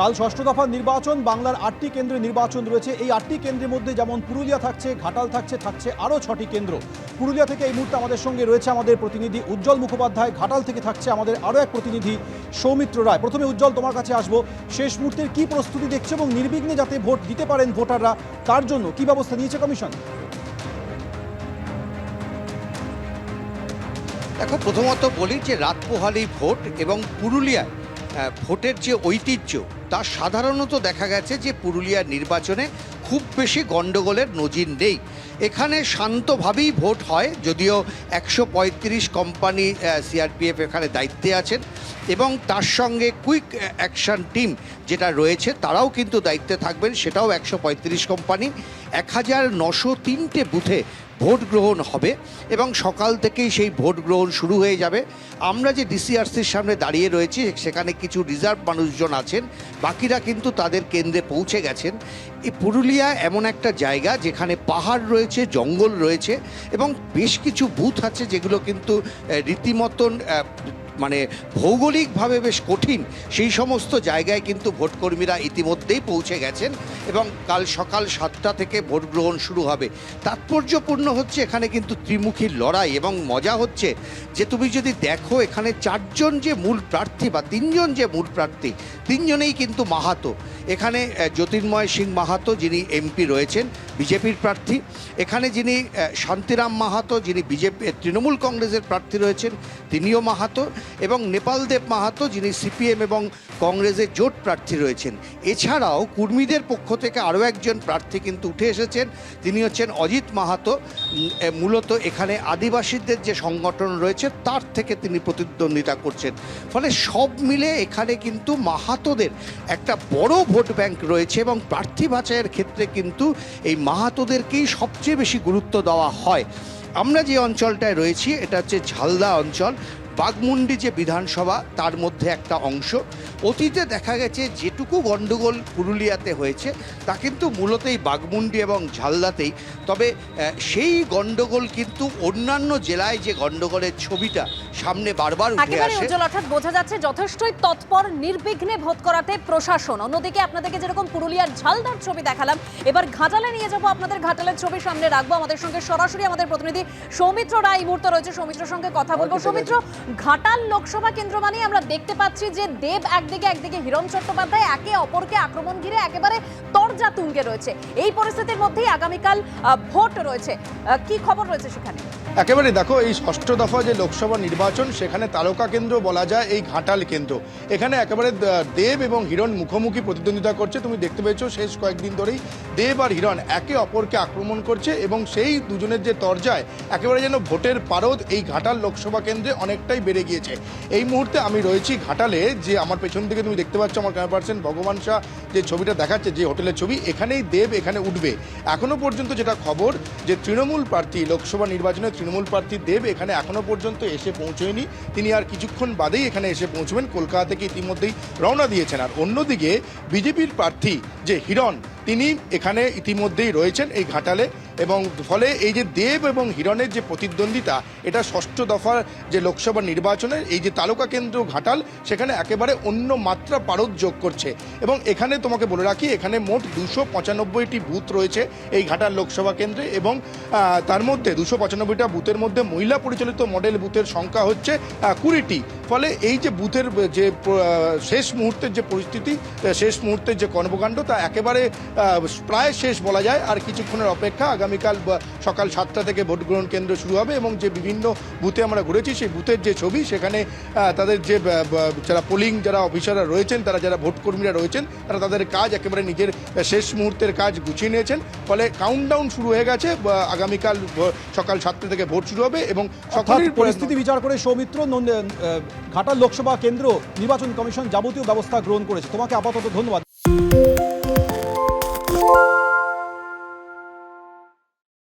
কাল ষষ্ঠ দফার নির্বাচন, বাংলার আটটি কেন্দ্রে নির্বাচন রয়েছে। এই আটটি কেন্দ্রের মধ্যে যেমন পুরুলিয়া থাকছে, ঘাটাল থাকছে থাকছে আরও ছটি কেন্দ্র। পুরুলিয়া থেকে এই মুহূর্তে আমাদের সঙ্গে রয়েছে আমাদের প্রতিনিধি উজ্জ্বল মুখোপাধ্যায়। ঘাটাল থেকে থাকছে আমাদের আরও এক প্রতিনিধি, সৌমিত্র রায়। প্রথমে উজ্জ্বল, তোমার কাছে আসব। শেষ মুহূর্তের কি প্রস্তুতি দেখছে এবং নির্বিঘ্নে যাতে ভোট দিতে পারেন ভোটাররা, তার জন্য কি ব্যবস্থা নিয়েছে কমিশন? দেখো, প্রথমত বলি যে রাত পোহালেই ভোট এবং পুরুলিয়ায় ভোটের যে ঐতিহ্য তা সাধারণত দেখা গেছে যে পুরুলিয়ার নির্বাচনে খুব বেশি গণ্ডগোলের নজির নেই। এখানে শান্তভাবেই ভোট হয়, যদিও একশো পঁয়ত্রিশ কোম্পানি সিআরপিএফ এখানে দায়িত্বে আছেন এবং তার সঙ্গে কুইক অ্যাকশন টিম যেটা রয়েছে তারাও কিন্তু দায়িত্বে থাকবেন, সেটাও একশো পঁয়ত্রিশ কোম্পানি। এক হাজার নশো তিনটে বুথে ভোট গ্রহণ হবে এবং সকাল থেকেই সেই ভোট গ্রহণ শুরু হয়ে যাবে। আমরা যে ডিসিআরসির সামনে দাঁড়িয়ে রয়েছি, সেখানে কিছু রিজার্ভ মানুষজন আছেন, বাকিরা কিন্তু তাদের কেন্দ্রে পৌঁছে গেছেন। এই এমন একটা জায়গা যেখানে পাহাড় রয়েছে, জঙ্গল রয়েছে এবং বেশ কিছু বুথ আছে যেগুলো কিন্তু রীতিমতন মানে ভৌগোলিকভাবে বেশ কঠিন, সেই সমস্ত জায়গায় কিন্তু ভোটকর্মীরা ইতিমধ্যেই পৌঁছে গেছেন এবং কাল সকাল সাতটা থেকে ভোট গ্রহণ শুরু হবে। তাৎপর্যপূর্ণ হচ্ছে এখানে কিন্তু ত্রিমুখী লড়াই এবং মজা হচ্ছে যে তুমি যদি দেখো এখানে চারজন যে মূল প্রার্থী বা তিনজন যে মূল প্রার্থী, তিনজনেই কিন্তু মাহাতো। এখানে জ্যোতির্ময় সিং মাহাতো যিনি এমপি রয়েছেন, বিজেপির প্রার্থী। এখানে যিনি শান্তিরাম মাহাতো যিনি বিজেপি, তৃণমূল কংগ্রেসের প্রার্থী রয়েছেন, তিনিও মাহাতো। এবং নেপালদেব মাহাতো, যিনি সিপিএম এবং কংগ্রেসের জোট প্রার্থী রয়েছেন। এছাড়াও কুর্মীদের পক্ষ থেকে আরও একজন প্রার্থী কিন্তু উঠে এসেছেন, তিনি হচ্ছেন অজিত মাহাতো। মূলত এখানে আদিবাসীদের যে সংগঠন রয়েছে, তার থেকে তিনি প্রতিদ্বন্দ্বিতা করছেন। ফলে সব মিলে এখানে কিন্তু মাহাতোদের একটা বড় ভোট ব্যাংক রয়েছে এবং প্রার্থী বাছাইয়ের ক্ষেত্রে কিন্তু এই মাহাতোদেরকেই সবচেয়ে বেশি গুরুত্ব দেওয়া হয়। আমরা যে অঞ্চলটায় রয়েছি, এটা হচ্ছে ঝালদা অঞ্চল। বাগমুন্ডি যে বিধানসভা তার মধ্যে একটা অংশ। অতীতে দেখা গেছে যেটুকু গণ্ডগোল পুরুলিয়াতে হয়েছে তা কিন্তু মূলত এই বাগমুন্ডি এবং ঝালদাতেই। তবে সেই গণ্ডগোল কিন্তু অন্যান্য জেলায় যে গণ্ডগোলের ছবিটা সামনে বারবার উঠে আসে। অর্থাৎ বোঝা যাচ্ছে যথেষ্টই তৎপর নির্বিঘ্নে ভোট করাতে প্রশাসন। অন্যদিকে আপনাদেরকে যেরকম পুরুলিয়ার ঝালদার ছবি দেখালাম এবার ঘাটালে নিয়ে যাব আপনাদের ঘাটালের ছবি সামনে রাখব। আমাদের সঙ্গে সরাসরি আমাদের প্রতিনিধি সৌমিত্র রায় এই মুহূর্তে রয়েছে। সৌমিত্রের সঙ্গে কথা বলব। সৌমিত্র ঘাটাল লোকসভা কেন্দ্র মানে আমরা দেখতে পাচ্ছি যে দেব একদিকে একদিকে হিরণ চট্টোপাধ্যায় একে অপরকে আক্রমণ ঘিরে একেবারে তরজা তুঙ্গে রয়েছে। এই পরিস্থিতির মধ্যেই আগামীকাল ভোট রয়েছে। কি খবর রয়েছে সেখানে? একেবারে দেখো, এই ষষ্ঠ দফা যে লোকসভা নির্বাচন, সেখানে তারকা কেন্দ্র বলা যায় এই ঘাটাল কেন্দ্র। এখানে একেবারে দেব এবং হিরণ মুখোমুখি প্রতিদ্বন্দ্বিতা করছে। তুমি দেখতে পেয়েছ, শেষ কয়েকদিন ধরেই দেব আর হিরণ একে অপরকে আক্রমণ করছে এবং সেই দুজনের যে তরজায় একেবারে যেন ভোটের পারদ এই ঘাটাল লোকসভা কেন্দ্রে অনেকটাই বেড়ে গিয়েছে। এই মুহূর্তে আমি রয়েছি ঘাটালে, যে আমার পেছন থেকে তুমি দেখতে পাচ্ছ আমার ক্যামেরা পার্সন ভগবান শাহ যে ছবিটা দেখাচ্ছে, যে হোটেলের ছবি, এখানেই দেব এখানে উঠবে। এখনও পর্যন্ত যেটা খবর, যে তৃণমূল প্রার্থী, লোকসভা নির্বাচনে তৃণমূল প্রার্থী দেব এখানে এখনও পর্যন্ত এসে পৌঁছয়নি তিনি আর কিছুক্ষণ বাদেই এখানে এসে পৌঁছবেন। কলকাতা থেকে ইতিমধ্যেই রওনা দিয়েছেন। আর অন্যদিকে বিজেপির প্রার্থী যে হিরণ, তিনি এখানে ইতিমধ্যেই রয়েছেন এই ঘাটালে। এবং ফলে এই যে দেব এবং হিরণের যে প্রতিদ্বন্দ্বিতা, এটা ষষ্ঠ দফার যে লোকসভা নির্বাচনের এই যে তালুকা কেন্দ্র ঘাটাল, সেখানে একেবারে অন্য মাত্রা পারদ যোগ করছে। এবং এখানে তোমাকে বলে রাখি, এখানে মোট দুশো পঁচানব্বইটি বুথ রয়েছে এই ঘাটাল লোকসভা কেন্দ্রে এবং তার মধ্যে দুশো পঁচানব্বইটা বুথের মধ্যে মহিলা পরিচালিত মডেল বুথের সংখ্যা হচ্ছে কুড়িটি। ফলে এই যে বুথের যে শেষ মুহূর্তের যে পরিস্থিতি শেষ মুহূর্তের যে কর্মকাণ্ড, তা একেবারে প্রায় শেষ বলা যায়। আর কিছুক্ষণের অপেক্ষা আগামীকাল সকাল সাতটা থেকে ভোট গ্রহণ কেন্দ্র শুরু হবে এবং যে বিভিন্ন বুথে আমরা ঘুরেছি সেই বুথের যে ছবি সেখানে তাদের যে যারা পোলিং যারা অফিসাররা রয়েছেন তারা যারা ভোট কর্মীরা রয়েছেন তারা তাদের কাজ একেবারে নিজের শেষ মুহূর্তের কাজ গুছিয়ে নিয়েছেন। ফলে কাউন্টডাউন শুরু হয়ে গেছে আগামীকাল সকাল সাতটা থেকে ভোট শুরু হবে এবং সকালের পরিস্থিতি বিচার করে সৌমিত্র নন্দ- ঘাটাল লোকসভা কেন্দ্র নির্বাচন কমিশন যাবতীয় ব্যবস্থা গ্রহণ করেছে। তোমাকে আপাতত ধন্যবাদ।